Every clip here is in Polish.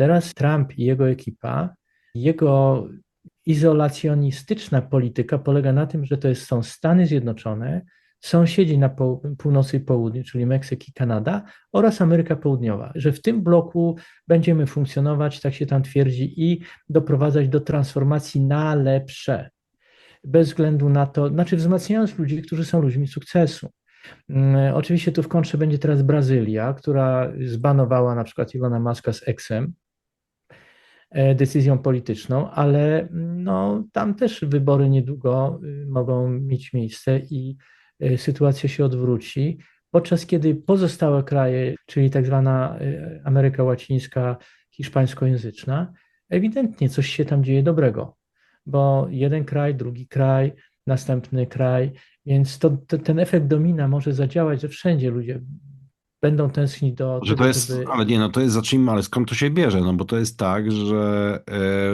Teraz Trump i jego ekipa, jego izolacjonistyczna polityka polega na tym, że to jest, są Stany Zjednoczone, sąsiedzi na północy i południu, czyli Meksyk i Kanada oraz Ameryka Południowa, że w tym bloku będziemy funkcjonować, tak się tam twierdzi, i doprowadzać do transformacji na lepsze, bez względu na to, znaczy wzmacniając ludzi, którzy są ludźmi sukcesu. Mm, oczywiście tu w kontrze będzie teraz Brazylia, która zbanowała na przykład Ilona Maska z Exem, decyzją polityczną, ale no, tam też wybory niedługo y, mogą mieć miejsce i y, sytuacja się odwróci, podczas kiedy pozostałe kraje, czyli tak zwana y, Ameryka Łacińska, hiszpańskojęzyczna, ewidentnie coś się tam dzieje dobrego, bo jeden kraj, drugi kraj, następny kraj, więc to, to, ten efekt domina może zadziałać, że wszędzie ludzie będą tęsknić do Że tego, to jest, żeby... ale nie, no to jest, zacznijmy, ale skąd to się bierze? No bo to jest tak, że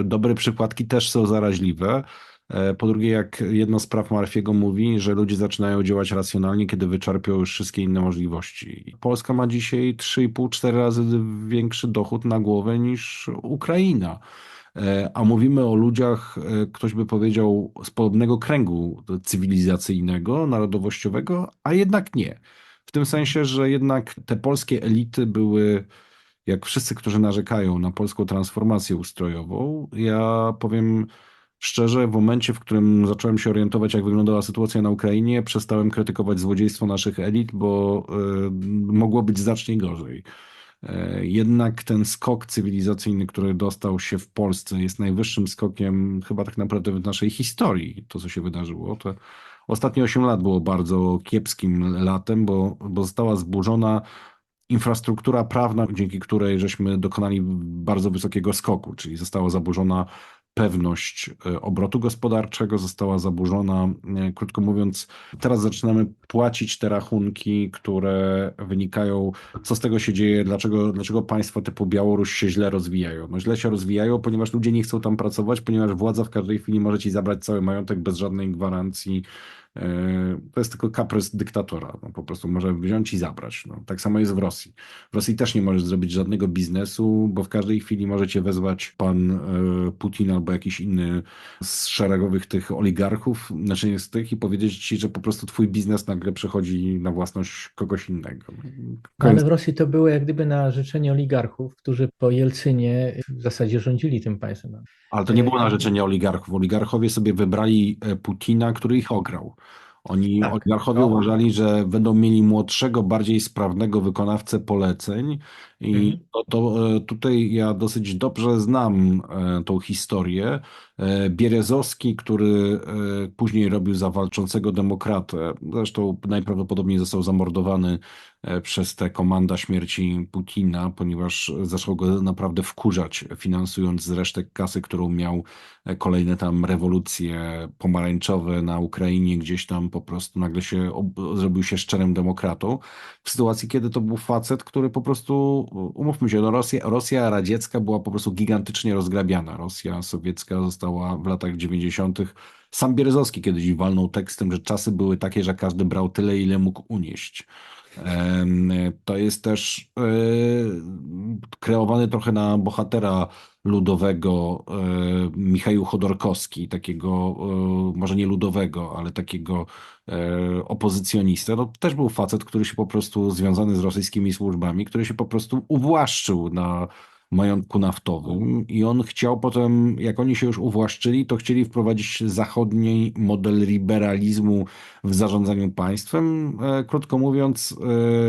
e, dobre przypadki też są zaraźliwe. E, po drugie, jak jedno z praw Marfiego mówi, że ludzie zaczynają działać racjonalnie, kiedy wyczerpią już wszystkie inne możliwości. Polska ma dzisiaj 3,5-4 razy większy dochód na głowę niż Ukraina. E, a mówimy o ludziach, e, ktoś by powiedział, z podobnego kręgu cywilizacyjnego, narodowościowego, a jednak nie. W tym sensie, że jednak te polskie elity były, jak wszyscy, którzy narzekają na polską transformację ustrojową, ja powiem szczerze, w momencie, w którym zacząłem się orientować, jak wyglądała sytuacja na Ukrainie, przestałem krytykować złodziejstwo naszych elit, bo y, mogło być znacznie gorzej. E, jednak ten skok cywilizacyjny, który dostał się w Polsce, jest najwyższym skokiem chyba tak naprawdę w naszej historii, to co się wydarzyło. To ostatnie 8 lat było bardzo kiepskim latem, bo, bo została zburzona infrastruktura prawna, dzięki której żeśmy dokonali bardzo wysokiego skoku, czyli została zaburzona pewność e, obrotu gospodarczego została zaburzona. E, krótko mówiąc, teraz zaczynamy płacić te rachunki, które wynikają, co z tego się dzieje, dlaczego, dlaczego państwa typu Białoruś się źle rozwijają. No źle się rozwijają, ponieważ ludzie nie chcą tam pracować, ponieważ władza w każdej chwili może ci zabrać cały majątek bez żadnej gwarancji E, to jest tylko kaprys dyktatora. No, po prostu może wziąć i zabrać. No, tak samo jest w Rosji. W Rosji też nie możesz zrobić żadnego biznesu, bo w każdej chwili możecie wezwać pan e, Putin albo jakiś inny z szeregowych tych oligarchów, znaczy z tych, i powiedzieć ci, że po prostu twój biznes nagle przechodzi na własność kogoś innego. No, ale w Rosji to było jak gdyby na życzenie oligarchów, którzy po Jelcynie w zasadzie rządzili tym państwem. Ale to nie było na życzenie oligarchów. Oligarchowie sobie wybrali e, Putina, który ich ograł. Oni, tak, oligarchowie no. uważali, że będą mieli młodszego, bardziej sprawnego wykonawcę poleceń i mhm. to, to, e, tutaj ja dosyć dobrze znam e, tą historię. Bierezowski, który później robił za walczącego demokratę, zresztą najprawdopodobniej został zamordowany E, przez te komanda śmierci Putina, ponieważ zaczął go naprawdę wkurzać, finansując z resztek kasy, którą miał e, kolejne tam rewolucje pomarańczowe na Ukrainie, gdzieś tam po prostu nagle się zrobił się szczerym demokratą. W sytuacji, kiedy to był facet, który po prostu, umówmy się, no Rosja, Rosja radziecka była po prostu gigantycznie rozgrabiana. Rosja sowiecka została w latach 90. Sam Bierezowski kiedyś walnął tekstem, że czasy były takie, że każdy brał tyle, ile mógł unieść. To jest też e, kreowany trochę na bohatera ludowego e, Michał Chodorkowski, takiego e, może nie ludowego, ale takiego opozycjonistę. No, też był facet, który się po prostu związany z rosyjskimi służbami, który się po prostu uwłaszczył na majątku naftowym i on chciał potem, jak oni się już uwłaszczyli, to chcieli wprowadzić zachodni model liberalizmu w zarządzaniu państwem. E, krótko mówiąc,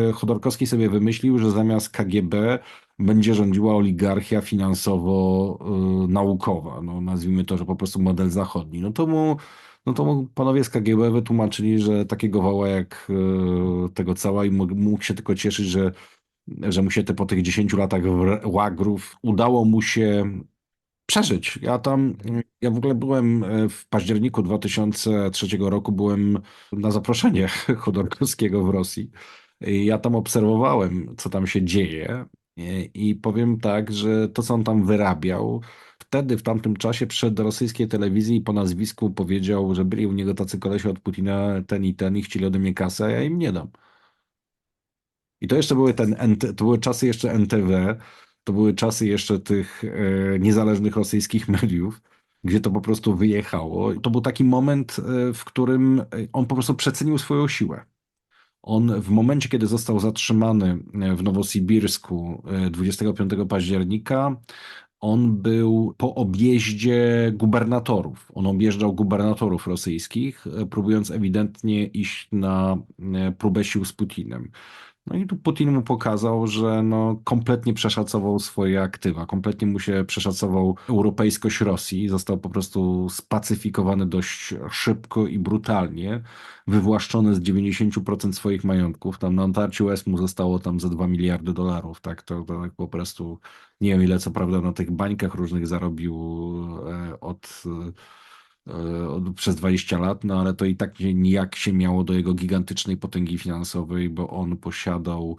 e, Chodorkowski sobie wymyślił, że zamiast KGB będzie rządziła oligarchia finansowo-naukowa. No, nazwijmy to, że po prostu model zachodni. No to mu no to panowie z KGB wytłumaczyli, że takiego wała jak e, tego cała i mógł się tylko cieszyć, że że mu się te po tych 10 latach łagrów udało mu się przeżyć. Ja tam, ja w ogóle byłem e, w październiku 2003 roku, byłem na zaproszenie Chodorkowskiego w Rosji. Ja tam obserwowałem, co tam się dzieje i powiem tak, że to, co on tam wyrabiał, wtedy, w tamtym czasie do rosyjskiej telewizji i po nazwisku powiedział, że byli u niego tacy kolesi od Putina, ten i ten i chcieli ode mnie kasę, a ja im nie dam. I to jeszcze były ten, to były czasy jeszcze NTW, To były czasy jeszcze tych e, niezależnych rosyjskich mediów, gdzie to po prostu wyjechało. To był taki moment, e, w którym e, on po prostu przecenił swoją siłę. On w momencie, kiedy został zatrzymany w Nowosibirsku e, 25 października, on był po objeździe gubernatorów. On objeżdżał gubernatorów rosyjskich, próbując ewidentnie iść na próbę sił z Putinem. No i tu Putin mu pokazał, że no kompletnie przeszacował swoje aktywa, kompletnie mu się przeszacował europejskość Rosji, został po prostu spacyfikowany dość szybko i brutalnie, wywłaszczony z 90% swoich majątków. Tam na antarcie US mu zostało tam za 2 miliardy dolarów, tak? To, to tak po prostu nie wiem ile co prawda na tych bańkach różnych zarobił e, od, przez 20 lat, no ale to i tak nijak się miało do jego gigantycznej potęgi finansowej, bo on posiadał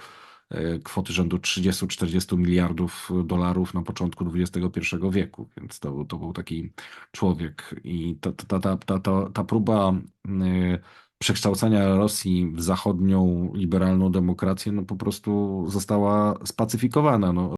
e, kwoty rzędu 30-40 miliardów dolarów na początku XXI wieku, więc to, to był taki człowiek i ta, ta, ta, ta, ta, ta próba e, przekształcania Rosji w zachodnią liberalną demokrację, no po prostu została spacyfikowana. No,